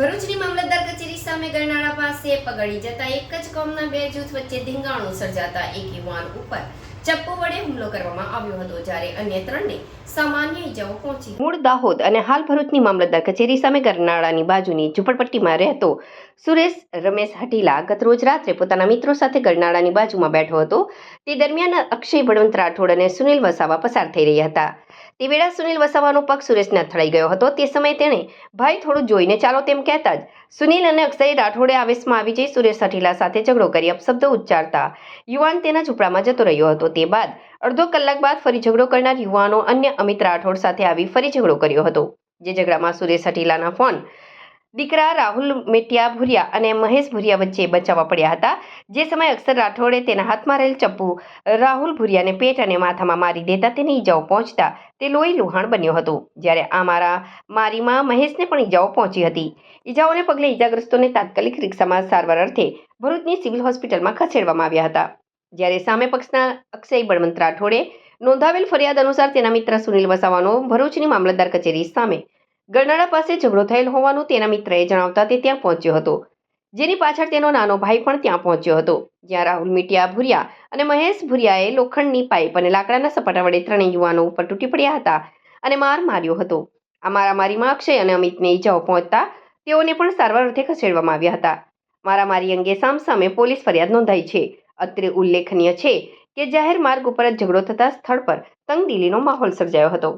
ભરૂચની મામલતદાર કચેરી સામે ગરનાળા પાસે પગડી જતા એક જ કોમના બે જૂથ વચ્ચે ધીંગાણું સર્જાતા એક યુવાન ઉપર ચપ્પુ વડે હુમલો કરવામાં આવ્યો હતો જ્યારે અન્ય ત્રણને સામાન્ય ઈજાઓ પહોંચી. મૂળ દાહોદ અને હાલ ભરૂચની મામલતદાર કચેરી સામે ગરનાળાની બાજુની ઝૂંપડપટ્ટીમાં રહેતો સુરેશ રમેશ હટીલા ગતરોજ રાત્રે પોતાના મિત્રો સાથે ગરનાળાની બાજુમાં બેઠો હતો. તે દરમિયાન અક્ષય બળવંત રાઠોડ અને સુનિલ વસાવા પસાર થઈ રહ્યા હતા. તે વેળા સુનિલ વસાવાનો પગ સુરેશને અથડાઈ ગયો હતો. તે સમયે તેણે, ભાઈ, થોડું જોઈને ચાલો તેમ કહેતા જ. સુનિલ અને અક્ષય રાઠોડે આવેશમાં આવી જઈ સુરેશ હઠીલા સાથે ઝઘડો કરી અપશબ્દો ઉચ્ચારતા યુવાન તેના ઝૂંપડામાં જતો રહ્યો હતો. તે બાદ અડધો કલાક બાદ ફરી ઝઘડો કરનાર યુવાનો અન્ય અમિત રાઠોડ સાથે આવી ફરી ઝઘડો કર્યો હતો, જે ઝઘડામાં સુરેશ હઠીલાના ફોન દીકરા રાહુલ મેટિયા ભુરિયા અને મહેશ ભુરિયા વચ્ચે બચાવવા પડ્યા હતા. જે સમયે અક્ષર રાઠોડે તેના હાથમાં રહેલ ચપ્પુ રાહુલ ભુરિયાને પેટ અને માથામાં મારી દેતા તેને ઈજાઓ પહોંચતા તે લોહી લુહાણ બન્યો હતો. જ્યારે આ મારા મારીમાં મહેશને પણ ઈજાઓ પહોંચી હતી. ઈજાઓને પગલે ઈજાગ્રસ્તોને તાત્કાલિક રિક્ષામાં સારવાર અર્થે ભરૂચની સિવિલ હોસ્પિટલમાં ખસેડવામાં આવ્યા હતા. જ્યારે સામે પક્ષના અક્ષય બળવંત રાઠોડે નોંધાવેલ ફરિયાદ અનુસાર તેના મિત્ર સુનિલ વસાવાનો ભરૂચની મામલતદાર કચેરી સામે ગરનાળા પાસે ઝઘડો થયેલ હોવાનું તેના મિત્રએ જણાવતા તે ત્યાં પહોંચ્યો હતો. જેની પાછળ તેનો નાનો ભાઈ પણ ત્યાં પહોંચ્યો હતો. જ્યાં રાહુલ, મીટિયા ભુરિયા અને મહેશ ભુરિયાએ લોખંડની પાઇપ અને લાકડાના સપાટા વડે ત્રણેય યુવાનો ઉપર તૂટી પડ્યા હતા અને માર માર્યો હતો. આ મારામારીમાં અક્ષય અને અમિતને ઈજાઓ પહોંચતા તેઓને પણ સારવાર અર્થે ખસેડવામાં આવ્યા હતા. મારામારી અંગે સામસામે પોલીસ ફરિયાદ નોંધાઈ છે. અત્રે ઉલ્લેખનીય છે કે જાહેર માર્ગ ઉપર જ ઝઘડો થતા સ્થળ પર તંગદિલીનો માહોલ સર્જાયો હતો.